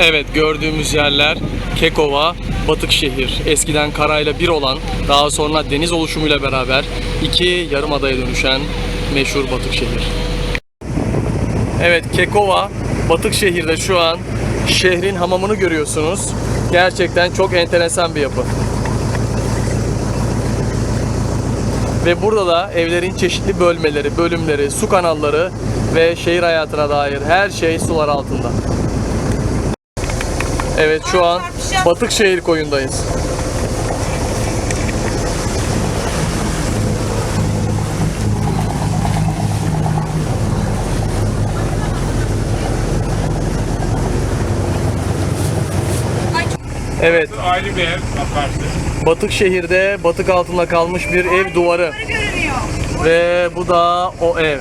Evet gördüğümüz yerler Kekova, Batıkşehir. Eskiden karayla bir olan, daha sonra deniz oluşumuyla beraber iki yarımadaya dönüşen meşhur Batıkşehir. Evet Kekova, Batıkşehir'de şu an şehrin hamamını görüyorsunuz. Gerçekten çok enteresan bir yapı. Ve burada da evlerin çeşitli bölmeleri, bölümleri, su kanalları ve şehir hayatına dair her şey sular altında. Evet şu an Batıkşehir koyundayız. Evet, Ayrı bir ev apartı. Batıkşehir'de batık altında kalmış bir ev duvarı görünüyor. ve bu da o ev.